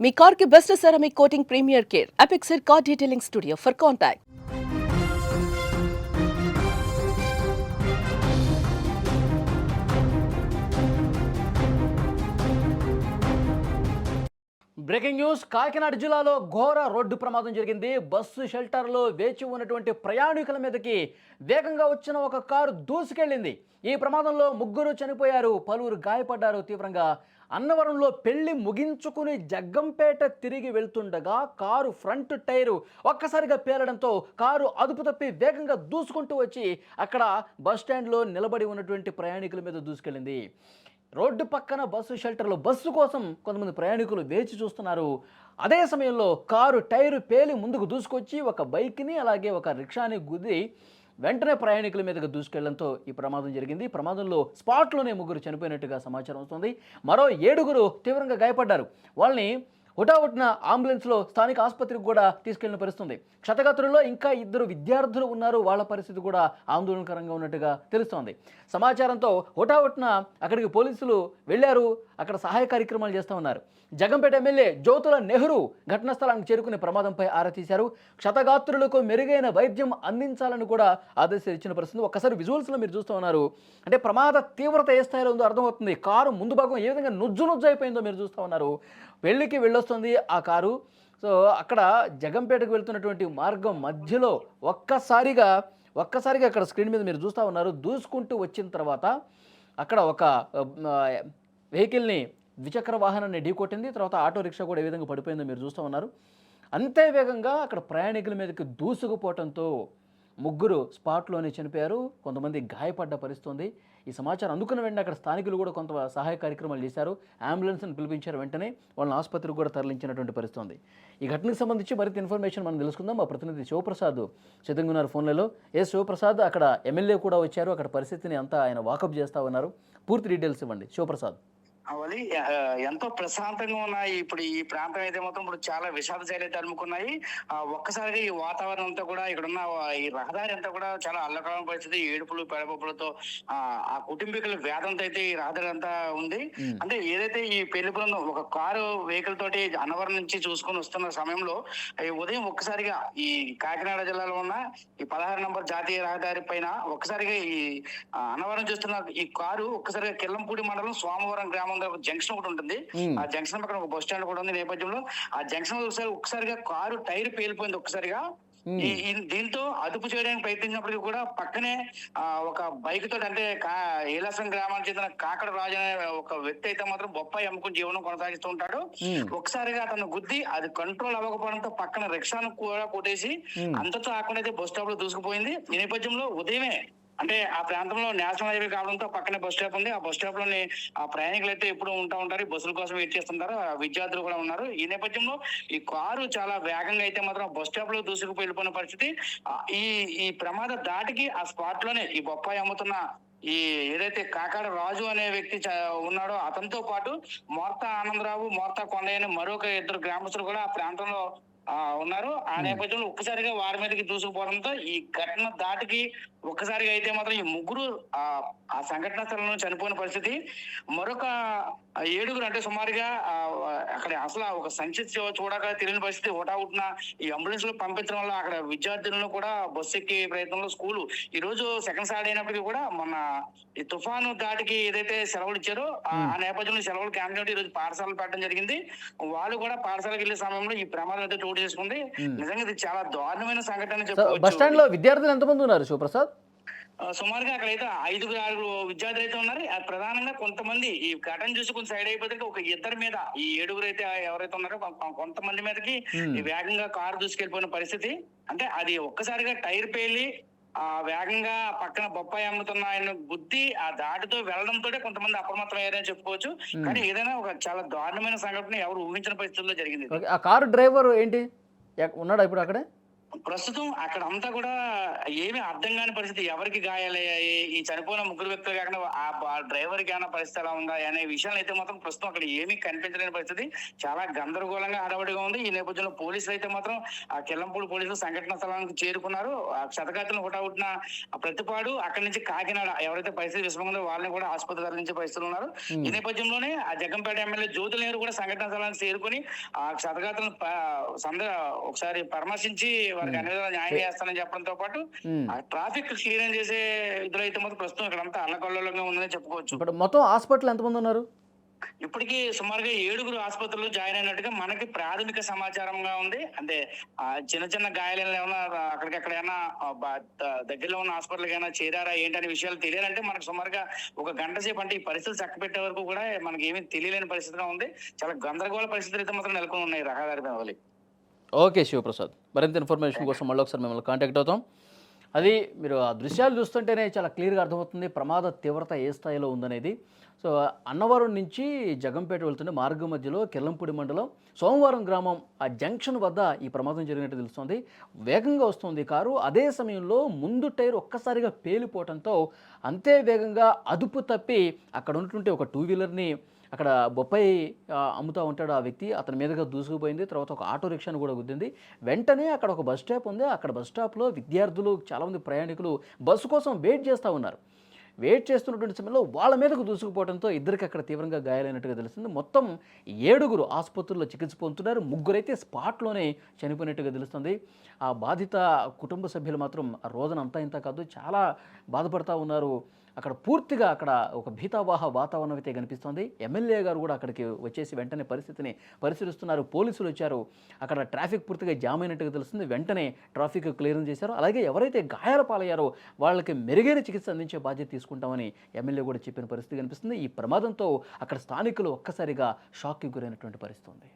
మీ కార్కి best ceramic coating premier care Apexer car detailing studio for contact breaking news Kakinada జిల్లాలో ఘోర road ప్రమాదం జరిగింది. బస్సు షెల్టర్లో వేచి ఉన్నటువంటి ప్రయాణికుల మీదకి వేగంగా వచ్చిన ఒక కారు దూసుకెళ్ళింది. ఈ ప్రమాదంలో ముగ్గురు చనిపోయారు పలువురు గాయపడ్డారు. తీవ్రంగా అన్నవరంలో పెళ్ళి ముగించుకుని జగ్గంపేట తిరిగి వెళ్తుండగా కారు ఫ్రంట్ టైరు ఒక్కసారిగా పేలడంతో కారు అదుపు తప్పి వేగంగా దూసుకుంటూ వచ్చి అక్కడ బస్ స్టాండ్లో నిలబడి ఉన్నటువంటి ప్రయాణికుల మీద దూసుకెళ్ళింది. రోడ్డు పక్కన బస్సు షెల్టర్లో బస్సు కోసం కొంతమంది ప్రయాణికులు వేచి చూస్తున్నారు. అదే సమయంలో కారు టైరు పేలి ముందుకు దూసుకొచ్చి ఒక బైక్ని అలాగే ఒక రిక్షాని గుద్ది వెంటనే ప్రయాణికుల మీదకి దూసుకెళ్ళడంతో ఈ ప్రమాదం జరిగింది. ప్రమాదంలో స్పాట్లోనే ముగ్గురు చనిపోయినట్టుగా సమాచారం వస్తుంది. మరో ఏడుగురు తీవ్రంగా గాయపడ్డారు. వాళ్ళని హుటాహుటిన అంబులెన్స్లో స్థానిక ఆసుపత్రికి కూడా తీసుకెళ్ళిన పరిస్థితుంది. క్షతగాత్రుల్లో ఇంకా ఇద్దరు విద్యార్థులు ఉన్నారు. వాళ్ళ పరిస్థితి కూడా ఆందోళనకరంగా ఉన్నట్టుగా తెలుస్తోంది. సమాచారంతో హుటాహుటిన అక్కడికి పోలీసులు వెళ్ళారు. అక్కడ సహాయ కార్యక్రమాలు చేస్తూ ఉన్నారు. జగంపేట ఎమ్మెల్యే జ్యోతుల నెహ్రూ ఘటనా స్థలానికి చేరుకునే ప్రమాదంపై ఆరా తీశారు. క్షతగాత్రులకు మెరుగైన వైద్యం అందించాలని కూడా ఆదేశాలు ఇచ్చిన పరిస్థితి. ఒక్కసారి విజువల్స్లో మీరు చూస్తూ ఉన్నారు. అంటే ప్రమాద తీవ్రత ఏ స్థాయిలో ఉందో అర్థమవుతుంది. కారు ముందు భాగం ఏ విధంగా నుజ్జు నుజ్జు అయిపోయిందో మీరు చూస్తూ ఉన్నారు. పెళ్ళికి వెళ్ళొస్తుంది ఆ కారు. సో అక్కడ జగంపేటకు వెళ్తున్నటువంటి మార్గం మధ్యలో ఒక్కసారిగా ఒక్కసారిగా అక్కడ స్క్రీన్ మీద మీరు చూస్తూ ఉన్నారు. దూసుకుంటూ వచ్చిన తర్వాత అక్కడ ఒక వెహికల్ని ద్విచక్ర వాహనాన్ని ఢీకొట్టింది. తర్వాత ఆటో రిక్షా కూడా ఏ విధంగా పడిపోయిందో మీరు చూస్తూ ఉన్నారు. అంతే వేగంగా అక్కడ ప్రయాణికుల మీదకి దూసుకుపోవడంతో ముగ్గురు స్పాట్లోనే చనిపోయారు. కొంతమంది గాయపడ్డ పరిస్థితి ఉంది. ఈ సమాచారం అందుకున్న వెంటనే అక్కడ స్థానికులు కూడా కొంత సహాయ కార్యక్రమాలు చేశారు. అంబులెన్స్ని పిలిపించారు వెంటనే. వాళ్ళని ఆసుపత్రికి కూడా తరలించినటువంటి పరిస్థితి ఉంది. ఈ ఘటనకు సంబంధించి మరింత ఇన్ఫర్మేషన్ మనం తెలుసుకుందాం. మా ప్రతినిధి శివప్రసాద్ సిద్ధంగా ఉన్నారు ఫోన్లలో. ఏ శివప్రసాద్? అక్కడ ఎమ్మెల్యే కూడా వచ్చారు. అక్కడ పరిస్థితిని అంతా ఆయన వాకప్ చేస్తా ఉన్నారు. పూర్తి డీటెయిల్స్ ఇవ్వండి. శివప్రసాద్. అవలి ఎంతో ప్రశాంతంగా ఉన్నాయి. ఇప్పుడు ఈ ప్రాంతం అయితే మొత్తం ఇప్పుడు చాలా విషాద శైలి అయితే అలుముకున్నాయి ఆ, ఒక్కసారిగా ఈ వాతావరణం అంతా కూడా ఇక్కడ ఉన్న ఈ రహదారి అంతా కూడా చాలా అల్లకలం పరిస్థితి ఏడుపులు పెడపప్పులతో ఆ కుటుంబీకుల వేదంతో అయితే ఈ రహదారి అంతా ఉంది. అంటే ఏదైతే ఈ పెళ్ళి బృందం ఒక కారు వెహికల్ తోటి అనవరం నుంచి చూసుకొని వస్తున్న సమయంలో ఈ ఉదయం ఒక్కసారిగా ఈ కాకినాడ జిల్లాలో ఉన్న ఈ పదహారు నంబర్ జాతీయ రహదారి పైన ఒక్కసారిగా ఈ అనవరం చూస్తున్న ఈ కారు ఒక్కసారిగా కిల్లంపూడి మండలం సోమవారం గ్రామం ఒక జంక్షన్ ఒకటి ఉంటుంది. ఆ జంక్షన్ పక్కన ఒక బస్ స్టాండ్ కూడా ఉంది నేపథ్యంలో ఆ జంక్షన్ ఒకసారి ఒక్కసారిగా కారు టైర్ పేలిపోయింది ఈ- దీంతో అదుపు చేయడానికి ప్రయత్నించినప్పటికీ కూడా పక్కనే ఆ, ఒక బైక్ తోటి అంటే ఏలాసం గ్రామానికి చెందిన కాకడ రాజు అనే ఒక వ్యక్తి అయితే మాత్రం బొప్పాయి అమ్ముకుని జీవనం కొనసాగిస్తూ ఉంటాడు. ఒకసారిగా అతను గుద్ది అది కంట్రోల్ అవ్వకపోవడంతో పక్కన రిక్షాను కూడా కొట్టేసి. అంతతో ఆకుండా అయితే బస్ స్టాప్లో దూసుకుపోయింది ఈ నేపథ్యంలో ఉదయమే అంటే ఆ ప్రాంతంలో నేషనల్ హైవే కావడంతో పక్కనే బస్ స్టాప్ ఉంది. ఆ బస్ స్టాప్లోని ఆ ప్రయాణికులు అయితే ఎప్పుడు ఉంటా ఉంటారు. బస్సుల కోసం వెయిట్ చేస్తుంటారు. ఆ విద్యార్థులు కూడా ఉన్నారు. ఈ నేపథ్యంలో ఈ కారు చాలా వేగంగా అయితే మాత్రం బస్ స్టాప్లో దూసుకుపోయి వెళ్ళిపోయిన పరిస్థితి. ఈ ఈ ప్రమాద దాటికి ఆ స్పాట్లోనే ఈ బొప్పాయి అమ్ముతున్న ఈ ఏదైతే కాకాడ రాజు అనే వ్యక్తి ఉన్నాడో అతనితో పాటు మోర్తా ఆనందరావు మోర్తా కొండయ్య అనే మరొక ఇద్దరు గ్రామస్తులు కూడా ఆ ప్రాంతంలో ఉన్నారు. ఆ నేపథ్యంలో ఒక్కసారిగా వారి మీదకి దూసుకుపోవడంతో ఈ ఘటన దాటికి ఒక్కసారిగా అయితే మాత్రం ఈ ముగ్గురు ఆ ఆ సంఘటన స్థలంలో చనిపోయిన పరిస్థితి మరొక ఏడుగురు అంటే సుమారుగా అక్కడ అసలు ఒక సంచి చూడక తెలియని పరిస్థితి హుటాహుటిన ఈ అంబులెన్స్లో పంపించడం వల్ల అక్కడ విద్యార్థులను కూడా బస్సు ఎక్కే ప్రయత్నంలో స్కూలు. ఈ రోజు సెకండ్ సార్ట్ అయినప్పటికీ కూడా మన ఈ తుఫాను దాటికి ఏదైతే సెలవులు ఇచ్చారో ఆ నేపథ్యంలో సెలవులు క్యాన్సిల్ ఈ రోజు పాఠశాలలు పెట్టడం జరిగింది. వాళ్ళు కూడా పాఠశాలకు వెళ్ళే సమయంలో ఈ ప్రమాదం అయితే చోటు చేసుకుంది. నిజంగా ఇది చాలా దారుణమైన సంఘటన బస్ స్టాండ్లో విద్యార్థులు ఎంతమంది ఉన్నారు శివప్రసాద్? సుమారుగా అక్కడైతే ఐదుగురు ఆరుగురు విద్యార్థులు అయితే ఉన్నారు. ప్రధానంగా కొంతమంది ఈ ఘటన చూసి కొంచెం సైడ్ అయిపోతే ఒక ఇద్దరి మీద ఈ ఏడుగురు అయితే ఎవరైతే ఉన్నారో కొంతమంది మీదకి. ఈ వేగంగా కారు దూసుకెళ్ళిపోయిన పరిస్థితి. అంటే అది ఒక్కసారిగా టైర్ పేలి ఆ వేగంగా పక్కన బొప్పాయి అమ్ముతున్న ఆయన బుద్ధి ఆ దాటితో వెళ్ళడంతో కొంతమంది అప్రమత్తం అయ్యారని చెప్పుకోవచ్చు. కానీ ఏదైనా ఒక చాలా దారుణమైన సంఘటన ఎవరు ఊహించిన పరిస్థితుల్లో జరిగింది. ఆ కారు డ్రైవర్ ఏంటి? ఉన్నాడా ఇప్పుడు అక్కడే? ప్రస్తుతం అక్కడ అంతా కూడా ఏమీ అర్థం కాని పరిస్థితి. ఎవరికి గాయాలయ్యాయి? ఈ చనిపోయిన ముగ్గురు వ్యక్తులు కాకుండా ఆ డ్రైవర్కి ఏమైనా పరిస్థితి ఎలా ఉందా? అనే విషయాలు అయితే మాత్రం ప్రస్తుతం అక్కడ ఏమీ కనిపించలేని పరిస్థితి. చాలా గందరగోళంగా హడావడిగా ఉంది. ఈ నేపథ్యంలో పోలీసులు అయితే మాత్రం ఆ కిల్లంపూడి పోలీసులు సంఘటన స్థలానికి చేరుకున్నారు. ఆ క్షతగాతులను హుటాహుటిన ప్రతిపాడు అక్కడి నుంచి కాకినాడ ఎవరైతే పరిస్థితి విషమంగా వాళ్ళని కూడా ఆసుపత్రి తరలించే పరిస్థితులు ఉన్నారు. ఈ నేపథ్యంలోనే ఆ జగంపేట ఎమ్మెల్యే జ్యోతుల నేరు కూడా సంఘటన స్థలానికి చేరుకుని ఆ క్షతగాతులను సంద ఒకసారి పరామర్శించి వారికి అన్ని విధాలా న్యాయం చేస్తానని చెప్పడంతో పాటు ట్రాఫిక్ క్లియర్ చేసే ఇదిలో అయితే మాత్రం ప్రస్తుతం ఇక్కడ అంతా అల్లకల్లోలంగా ఉందని చెప్పుకోవచ్చు. ఇప్పుడు మొత్తం హాస్పిటల్ ఎంతమంది ఉన్నారు? ఇప్పటికీ సుమారుగా ఏడుగురు ఆసుపత్రులు జాయిన్ అయినట్టుగా మనకి ప్రాథమిక సమాచారంగా ఉంది. అంటే చిన్న చిన్న గాయాలు ఏమైనా అక్కడికక్కడ ఏమైనా ఆ, బా- ద- దగ్గరలో ఉన్న హాస్పిటల్ ఏమైనా చేరారా ఏంటనే విషయాలు తెలియాలంటే మనకు సుమారుగా ఒక గంట సేపు అంటే ఈ పరిస్థితులు చక్కబెట్టే వరకు కూడా మనకి ఏమీ తెలియలేని పరిస్థితిగా ఉంది. చాలా గందరగోళ పరిస్థితులు అయితే మాత్రం నెలకొని ఉన్నాయి రహదారి మీద. ఓకే శివప్రసాద్. మరింత ఇన్ఫర్మేషన్ కోసం మళ్ళీ ఒకసారి మిమ్మల్ని కాంటాక్ట్ అవుతాం. అది మీరు ఆ దృశ్యాలు చూస్తుంటేనే చాలా క్లియర్గా అర్థమవుతుంది ప్రమాద తీవ్రత ఏ స్థాయిలో ఉందనేది. సో అన్నవరం నుంచి జగంపేట వెళ్తుండే మార్గం మధ్యలో కిల్లంపూడి మండలం సోమవారం గ్రామం ఆ జంక్షన్ వద్ద ఈ ప్రమాదం జరిగినట్టు తెలుస్తోంది. వేగంగా వస్తుంది కారు. అదే సమయంలో ముందు టైర్ ఒక్కసారిగా పేలిపోవడంతో అంతే వేగంగా అదుపు తప్పి అక్కడ ఉన్నటువంటి ఒక టూ వీలర్ని అక్కడ బొప్పాయి అమ్ముతూ అమ్ముతా ఉంటాడు ఆ వ్యక్తి. అతని మీదుగా దూసుకుపోయింది. తర్వాత ఒక ఆటో రిక్షాను కూడా గుద్దింది. వెంటనే అక్కడ ఒక బస్ స్టాప్ ఉంది. అక్కడ బస్ స్టాప్లో విద్యార్థులు చాలామంది ప్రయాణికులు బస్సు కోసం వెయిట్ చేస్తూ ఉన్నారు. వెయిట్ చేస్తున్నటువంటి సమయంలో వాళ్ళ మీదకు దూసుకుపోవడంతో ఇద్దరికి అక్కడ తీవ్రంగా గాయాలైనట్టుగా తెలిసింది మొత్తం ఏడుగురు ఆసుపత్రుల్లో చికిత్స పొందుతున్నారు. ముగ్గురైతే స్పాట్లోనే చనిపోయినట్టుగా తెలుస్తుంది. ఆ బాధిత కుటుంబ సభ్యులు మాత్రం ఆ రోజున అంతా ఇంత కాదు. చాలా బాధపడతా ఉన్నారు. అక్కడ పూర్తిగా అక్కడ ఒక భీతావాహ వాతావరణం అయితే కనిపిస్తోంది. ఎమ్మెల్యే గారు కూడా అక్కడికి వచ్చేసి వెంటనే పరిస్థితిని పరిశీలిస్తున్నారు. పోలీసులు వచ్చారు. అక్కడ ట్రాఫిక్ పూర్తిగా జామ్ అయినట్టుగా తెలుస్తుంది. వెంటనే ట్రాఫిక్ క్లియరెన్స్ చేశారు. అలాగే ఎవరైతే గాయాల పాలయ్యారో వాళ్ళకి మెరుగైన చికిత్స అందించే బాధ్యత తీసుకుంటామని ఎమ్మెల్యే కూడా చెప్పిన పరిస్థితి కనిపిస్తుంది. ఈ ప్రమాదంతో అక్కడ స్థానికులు ఒక్కసారిగా షాక్కి గురైనటువంటి పరిస్థితి ఉంది.